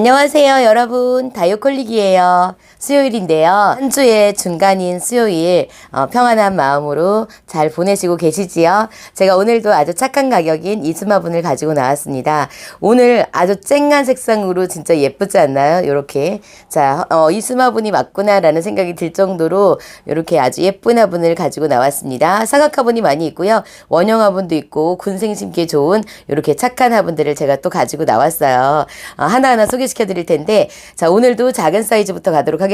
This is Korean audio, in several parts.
안녕하세요, 여러분. 다이어콜릭이에요. 수요일인데요. 한 주의 중간인 수요일, 어, 평안한 마음으로 잘 보내시고 계시지요? 제가 오늘도 아주 착한 가격인 이스마분을 가지고 나왔습니다. 오늘 아주 쨍한 색상으로 진짜 예쁘지 않나요? 요렇게. 자, 어, 이스마분이 맞구나라는 생각이 들 정도로 요렇게 아주 예쁜 화분을 가지고 나왔습니다. 사각 화분이 많이 있고요. 원형 화분도 있고, 군생 심기에 좋은 요렇게 착한 화분들을 제가 또 가지고 나왔어요. 어, 하나하나 소개시켜 드릴 텐데, 자, 오늘도 작은 사이즈부터 가도록 하겠습니다.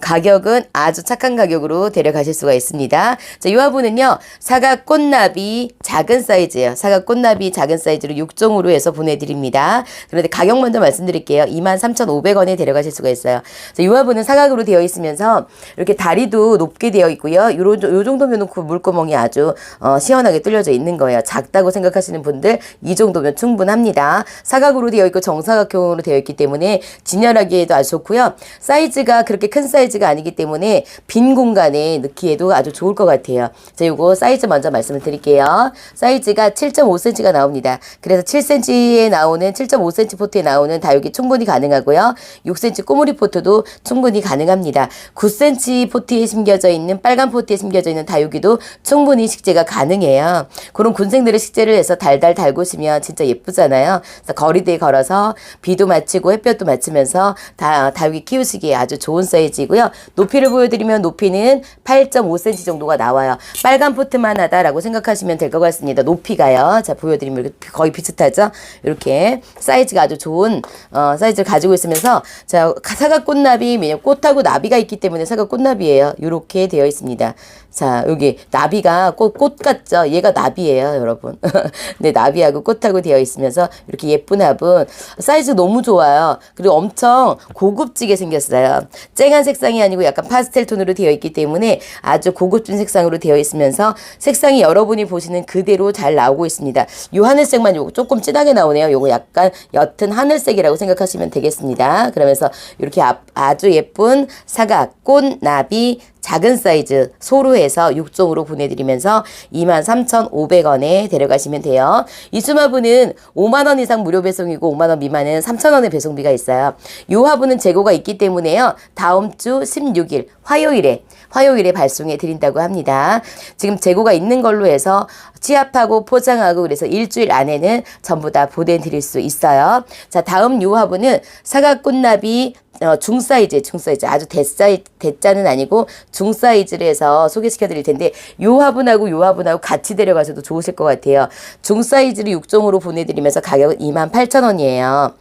가격은 아주 착한 가격으로 데려가실 수가 있습니다. 자, 이 화분은요, 사각 꽃나비 작은 사이즈예요. 사각 꽃나비 작은 사이즈로 6종으로 해서 보내드립니다. 그런데 가격 먼저 말씀드릴게요. 23,500원에 데려가실 수가 있어요. 자, 이 화분은 사각으로 되어 있으면서 이렇게 다리도 높게 되어 있고요. 요런, 요 정도면 그 물구멍이 아주 어, 시원하게 뚫려져 있는 거예요. 작다고 생각하시는 분들 이 정도면 충분합니다. 사각으로 되어 있고 정사각형으로 되어 있기 때문에 진열하기에도 아주 좋고요. 사이즈가 그렇게 큰 사이즈가 아니기 때문에 빈 공간에 넣기에도 아주 좋을 것 같아요. 자, 요거 사이즈 먼저 말씀을 드릴게요. 사이즈가 7.5cm가 나옵니다. 그래서 7cm에 나오는 7.5cm 포트에 나오는 다육이 충분히 가능하고요. 6cm 꼬무리 포트도 충분히 가능합니다. 9cm 포트에 심겨져 있는 빨간 포트에 심겨져 있는 다육이도 충분히 식재가 가능해요. 그런 군생들을 식재를 해서 달달 달구시면 진짜 예쁘잖아요. 그래서 거리대에 걸어서 비도 맞히고 햇볕도 맞추면서 다 다육이 키우시기에 아주 좋은 사이즈이고요. 높이를 보여드리면 높이는 8.5cm 정도가 나와요. 빨간 포트만 하다라고 생각하시면 될 것 같습니다. 높이가요. 자 보여드리면 거의 비슷하죠. 이렇게 사이즈가 아주 좋은 어, 사이즈를 가지고 있으면서 자 사각 꽃나비 왜냐면 꽃하고 나비가 있기 때문에 사각 꽃나비예요. 이렇게 되어 있습니다. 자 여기 나비가 꽃, 꽃 같죠? 얘가 나비예요, 여러분. 네 나비하고 꽃하고 되어 있으면서 이렇게 예쁜 화분 사이즈 너무 좋아요. 그리고 엄청 고급지게 생겼어요. 쨍한 색상이 아니고 약간 파스텔 톤으로 되어 있기 때문에 아주 고급진 색상으로 되어 있으면서 색상이 여러분이 보시는 그대로 잘 나오고 있습니다. 요 하늘색만 요거 조금 진하게 나오네요. 요거 약간 옅은 하늘색이라고 생각하시면 되겠습니다. 그러면서 이렇게 아, 아주 예쁜 사각, 꽃, 나비, 작은 사이즈 소로 해서 6종으로 보내드리면서 23,500원에 데려가시면 돼요. 이 수마부는 5만원 이상 무료 배송이고 5만원 미만은 3,000원의 배송비가 있어요. 이 화분은 재고가 있기 때문에요. 다음 주 16일 화요일에 화요일에 발송해 드린다고 합니다. 지금 재고가 있는 걸로 해서 취합하고 포장하고 그래서 일주일 안에는 전부 다 보내드릴 수 있어요. 자 다음 요 화분은 사각꽃나비 어, 중사이즈, 중사이즈. 아주 대사이, 대자는 아니고 중사이즈를 해서 소개시켜 드릴 텐데, 요 화분하고 요 화분하고 같이 데려가셔도 좋으실 것 같아요. 중사이즈를 6종으로 보내드리면서 가격은 28,000원이에요.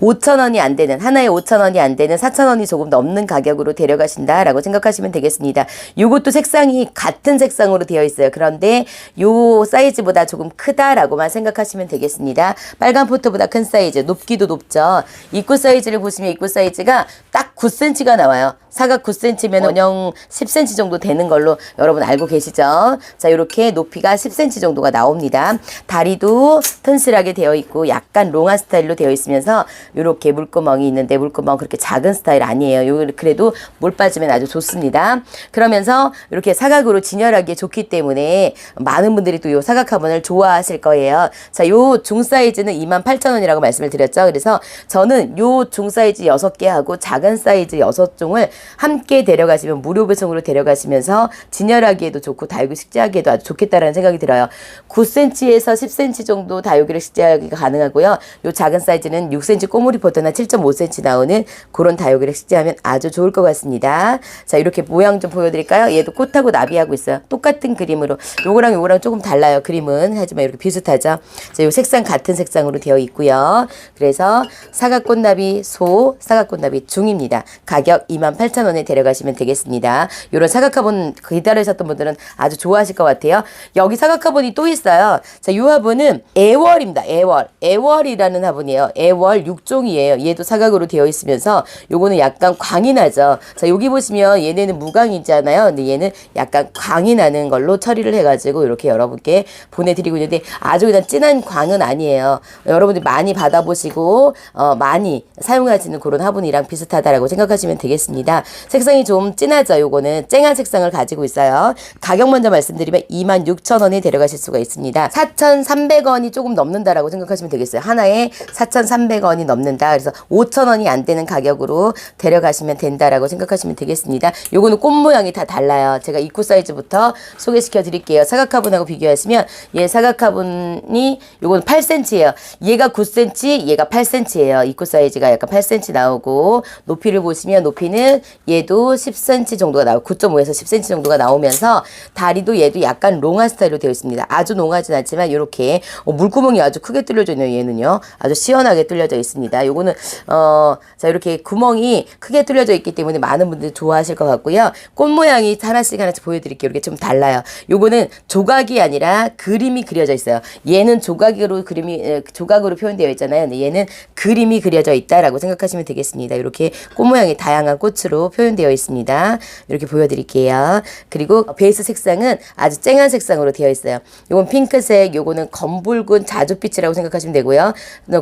5,000원이 안 되는, 하나에 5,000원이 안 되는 4,000원이 조금 넘는 가격으로 데려가신다라고 생각하시면 되겠습니다. 요것도 색상이 같은 색상으로 되어 있어요. 그런데 요 사이즈보다 조금 크다라고만 생각하시면 되겠습니다. 빨간 포트보다 큰 사이즈, 높기도 높죠. 입구 사이즈를 보시면 입구 사이즈가 딱 9cm가 나와요. 사각 9cm면 원형 10cm 정도 되는 걸로 여러분 알고 계시죠? 자, 이렇게 높이가 10cm 정도가 나옵니다. 다리도 튼실하게 되어 있고 약간 롱한 스타일로 되어 있으면서 이렇게 물구멍이 있는데 물구멍 그렇게 작은 스타일 아니에요. 요 그래도 물 빠지면 아주 좋습니다. 그러면서 이렇게 사각으로 진열하기에 좋기 때문에 많은 분들이 또 요 사각 화분을 좋아하실 거예요. 자, 요 중 사이즈는 28,000원이라고 말씀을 드렸죠. 그래서 저는 요 중 사이즈 6개 하고 작은 사이즈 6종을 함께 데려가시면 무료 배송으로 데려가시면서 진열하기에도 좋고 다육이 식재하기에도 아주 좋겠다라는 생각이 들어요. 9cm에서 10cm 정도 다육이를 식재하기가 가능하고요. 요 작은 사이즈는 6cm 꼬무리 포트나 7.5cm 나오는 그런 다육이를 식재하면 아주 좋을 것 같습니다. 자 이렇게 모양 좀 보여드릴까요? 얘도 꽃하고 나비하고 있어요. 똑같은 그림으로 요거랑 요거랑 조금 달라요. 그림은 하지만 이렇게 비슷하죠. 자, 요 색상 같은 색상으로 되어 있고요. 그래서 사각꽃나비 소, 사각꽃나비 중입니다. 가격 28,000원에 데려가시면 되겠습니다. 요런 사각화분 기다리셨던 분들은 아주 좋아하실 것 같아요. 여기 사각화분이 또 있어요. 자, 요 화분은 애월입니다. 애월. 애월이라는 화분이에요. 애월 6종이에요. 얘도 사각으로 되어 있으면서 요거는 약간 광이 나죠. 자, 여기 보시면 얘네는 무광이잖아요. 근데 얘는 약간 광이 나는 걸로 처리를 해가지고 이렇게 여러분께 보내드리고 있는데 아주 그냥 진한 광은 아니에요. 여러분들 많이 받아보시고 어, 많이 사용하시는 그런 화분이랑 비슷하다라고 생각하시면 되겠습니다. 색상이 좀 진하죠. 요거는 쨍한 색상을 가지고 있어요. 가격 먼저 말씀드리면 26,000원에 데려가실 수가 있습니다. 4,300원이 조금 넘는다라고 생각하시면 되겠어요. 하나에 4,300원 500 원이 넘는다. 그래서 5,000원이 안 되는 가격으로 데려가시면 된다라고 생각하시면 되겠습니다. 요거는 꽃 모양이 다 달라요. 제가 입구 사이즈부터 소개시켜 드릴게요. 사각화분하고 비교하시면 얘 사각화분이 요거는 8cm예요. 얘가 9cm, 얘가 8cm예요. 입구 사이즈가 약간 8cm 나오고 높이를 보시면 높이는 얘도 10cm 정도가 나오고 9.5에서 10cm 정도가 나오면서 다리도 얘도 약간 롱한 스타일로 되어 있습니다. 아주 농하진 않지만 이렇게 어, 물구멍이 아주 크게 뚫려져 있네요. 얘는요. 아주 시원하게 뚫려져 있습니다. 요거는 어, 자 이렇게 구멍이 크게 뚫려져 있기 때문에 많은 분들이 좋아하실 것 같고요. 꽃 모양이 하나씩 하나씩 보여드릴게요. 이렇게 좀 달라요. 요거는 조각이 아니라 그림이 그려져 있어요. 얘는 조각으로 그림이 에, 조각으로 표현되어 있잖아요. 근데 얘는 그림이 그려져 있다라고 생각하시면 되겠습니다. 이렇게 꽃 모양이 다양한 꽃으로 표현되어 있습니다. 이렇게 보여드릴게요. 그리고 베이스 색상은 아주 쨍한 색상으로 되어 있어요. 요건 핑크색, 요거는 검붉은 자줏빛이라고 생각하시면 되고요.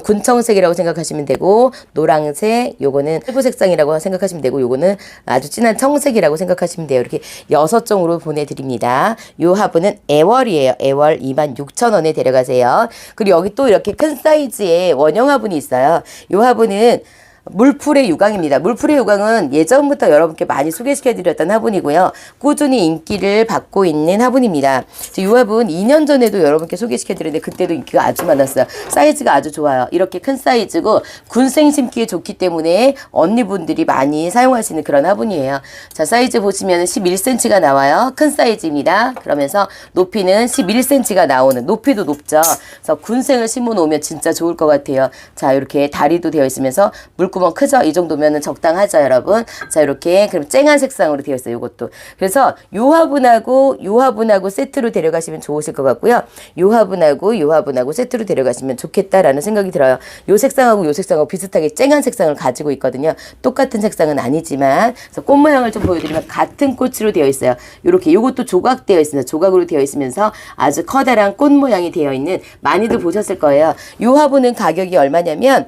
군청색이라고 생각 하시면 되고 노랑색, 요거는 살구 색상이라고 생각하시면 되고 요거는 아주 진한 청색이라고 생각하시면 돼요. 이렇게 여섯 종으로 보내드립니다. 요 화분은 애월이에요. 애월 26,000원에 데려가세요. 그리고 여기 또 이렇게 큰 사이즈의 원형 화분이 있어요. 요 화분은 물풀의 유광입니다. 물풀의 유광은 예전부터 여러분께 많이 소개시켜드렸던 화분이고요. 꾸준히 인기를 받고 있는 화분입니다. 이 화분 2년 전에도 여러분께 소개시켜드렸는데 그때도 인기가 아주 많았어요. 사이즈가 아주 좋아요. 이렇게 큰 사이즈고 군생 심기에 좋기 때문에 언니분들이 많이 사용하시는 그런 화분이에요. 자 사이즈 보시면 11cm가 나와요. 큰 사이즈입니다. 그러면서 높이는 11cm가 나오는 높이도 높죠. 그래서 군생을 심어 놓으면 진짜 좋을 것 같아요. 자 이렇게 다리도 되어 있으면서 물물 구멍 크죠? 이 정도면은 적당하죠, 여러분? 자, 이렇게 그럼 쨍한 색상으로 되어 있어요, 이것도. 그래서 요 화분하고 요 화분하고 세트로 데려가시면 좋으실 것 같고요. 요 화분하고 요 화분하고 세트로 데려가시면 좋겠다라는 생각이 들어요. 요 색상하고 요 색상하고 비슷하게 쨍한 색상을 가지고 있거든요. 똑같은 색상은 아니지만 그래서 꽃 모양을 좀 보여드리면 같은 꽃으로 되어 있어요. 이렇게 요것도 조각되어 있습니다. 조각으로 되어 있으면서 아주 커다란 꽃 모양이 되어 있는 많이들 보셨을 거예요. 요 화분은 가격이 얼마냐면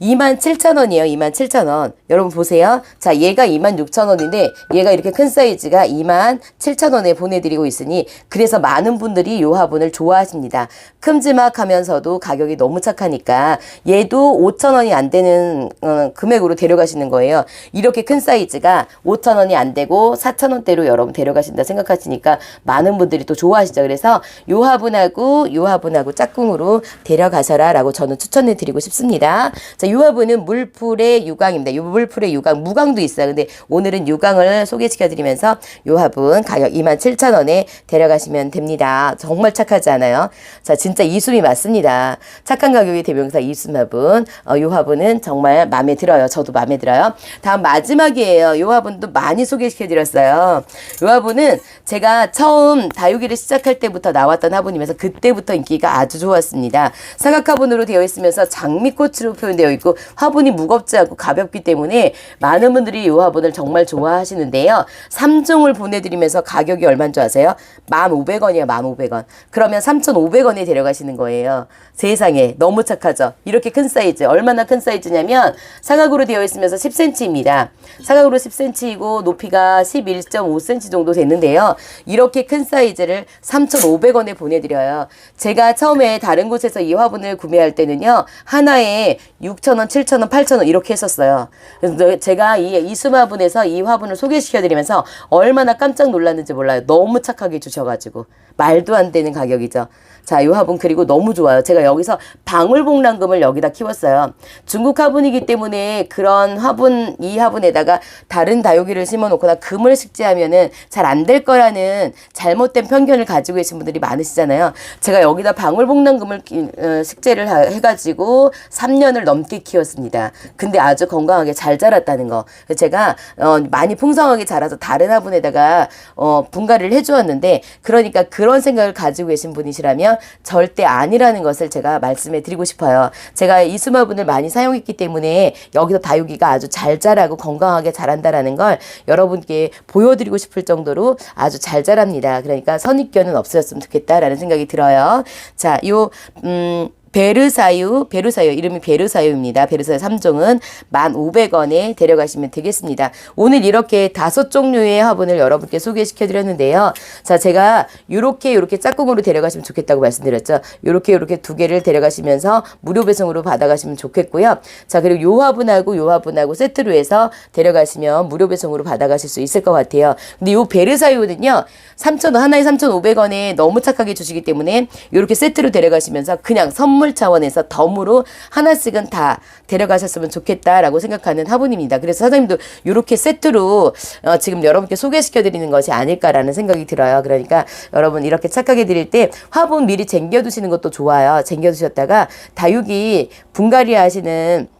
27,000원이에요. 27,000원. 여러분 보세요. 자, 얘가 26,000원인데 얘가 이렇게 큰 사이즈가 27,000원에 보내드리고 있으니 그래서 많은 분들이 요 화분을 좋아하십니다. 큼지막하면서도 가격이 너무 착하니까 얘도 5,000원이 안 되는 어, 금액으로 데려가시는 거예요. 이렇게 큰 사이즈가 5,000원이 안 되고 4,000원대로 여러분 데려가신다 생각하시니까 많은 분들이 또 좋아하시죠. 그래서 요 화분하고 요 화분하고 짝꿍으로 데려가셔라 라고 저는 추천해 드리고 싶습니다. 자, 요 화분은 물풀의 유광입니다. 요 물풀의 유광, 무광도 있어요. 근데 오늘은 유광을 소개시켜 드리면서 요 화분 가격 27,000원에 데려가시면 됩니다. 정말 착하지 않아요? 자, 진짜 이숨이 맞습니다. 착한 가격의 대명사 이숨 화분. 어, 요 화분은 정말 마음에 들어요. 저도 마음에 들어요. 다음 마지막이에요. 요 화분도 많이 소개시켜 드렸어요. 요 화분은 제가 처음 다육이를 시작할 때부터 나왔던 화분이면서 그때부터 인기가 아주 좋았습니다. 사각 화분으로 되어 있으면서 장미꽃으로 표현되어 있고 화분이 무겁지 않고 가볍기 때문에 많은 분들이 이 화분을 정말 좋아하시는데요. 3종을 보내드리면서 가격이 얼마인 줄 아세요? 1,500원이에요. 1,500원. 그러면 3,500원에 데려가시는 거예요. 세상에 너무 착하죠. 이렇게 큰 사이즈 얼마나 큰 사이즈냐면 사각으로 되어 있으면서 10cm입니다. 사각으로 10cm이고 높이가 11.5cm 정도 되는데요. 이렇게 큰 사이즈를 3,500원에 보내드려요. 제가 처음에 다른 곳에서 이 화분을 구매할 때는요 하나에 6,000 원, 7,000원, 8,000원 이렇게 했었어요. 그래서 제가 이 이수마분에서 이 화분을 소개시켜드리면서 얼마나 깜짝 놀랐는지 몰라요. 너무 착하게 주셔가지고 말도 안 되는 가격이죠. 자, 이 화분 그리고 너무 좋아요. 제가 여기서 방울복랑금을 여기다 키웠어요. 중국 화분이기 때문에 그런 화분, 이 화분에다가 다른 다육이를 심어 놓거나 금을 식재하면은 잘 안 될 거라는 잘못된 편견을 가지고 계신 분들이 많으시잖아요. 제가 여기다 방울복랑금을 어, 식재를 해가지고 3년을 넘게 키웠습니다. 근데 아주 건강하게 잘 자랐다는 거. 제가 어, 많이 풍성하게 자라서 다른 화분에다가 어, 분갈이를 해주었는데 그러니까 그런 생각을 가지고 계신 분이시라면 절대 아니라는 것을 제가 말씀해 드리고 싶어요. 제가 이수마분을 많이 사용했기 때문에 여기서 다육이가 아주 잘 자라고 건강하게 자란다라는 걸 여러분께 보여드리고 싶을 정도로 아주 잘 자랍니다. 그러니까 선입견은 없어졌으면 좋겠다라는 생각이 들어요. 자, 요, 음, 베르사유, 베르사유, 이름이 베르사유입니다. 베르사유 3종은 1,500원에 데려가시면 되겠습니다. 오늘 이렇게 다섯 종류의 화분을 여러분께 소개시켜 드렸는데요. 자, 제가 요렇게 요렇게 짝꿍으로 데려가시면 좋겠다고 말씀드렸죠. 요렇게 요렇게 두 개를 데려가시면서 무료 배송으로 받아가시면 좋겠고요. 자, 그리고 요 화분하고 요 화분하고 세트로 해서 데려가시면 무료 배송으로 받아가실 수 있을 것 같아요. 근데 요 베르사유는요, 3,000원, 하나에 3,500원에 너무 착하게 주시기 때문에 요렇게 세트로 데려가시면서 그냥 선물 차원에서 덤으로 하나씩은 다 데려가셨으면 좋겠다라고 생각하는 화분입니다. 그래서 사장님도 요렇게 세트로 어, 지금 여러분께 소개시켜 드리는 것이 아닐까라는 생각이 들어요. 그러니까 여러분 이렇게 착하게 드릴 때 화분 미리 쟁겨 두시는 것도 좋아요. 쟁겨 두셨다가 다육이 분갈이 하시는 아,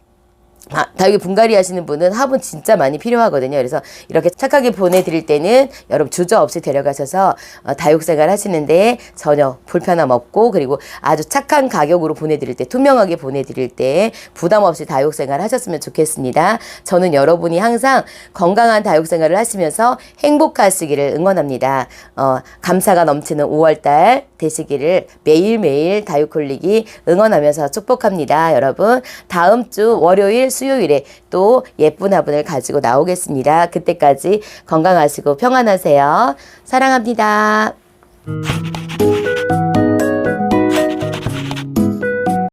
다육이 분갈이 하시는 분은 화분 진짜 많이 필요하거든요. 그래서 이렇게 착하게 보내드릴 때는 여러분 주저 없이 데려가셔서 어, 다육 생활 하시는데 전혀 불편함 없고 그리고 아주 착한 가격으로 보내드릴 때 투명하게 보내드릴 때 부담 없이 다육 생활 하셨으면 좋겠습니다. 저는 여러분이 항상 건강한 다육 생활을 하시면서 행복하시기를 응원합니다. 어, 감사가 넘치는 5월달 되시기를 매일매일 다육 홀릭이 응원하면서 축복합니다. 여러분 다음 주 월요일 수요일에 또 예쁜 화분을 가지고 나오겠습니다. 그때까지 건강하시고 평안하세요. 사랑합니다.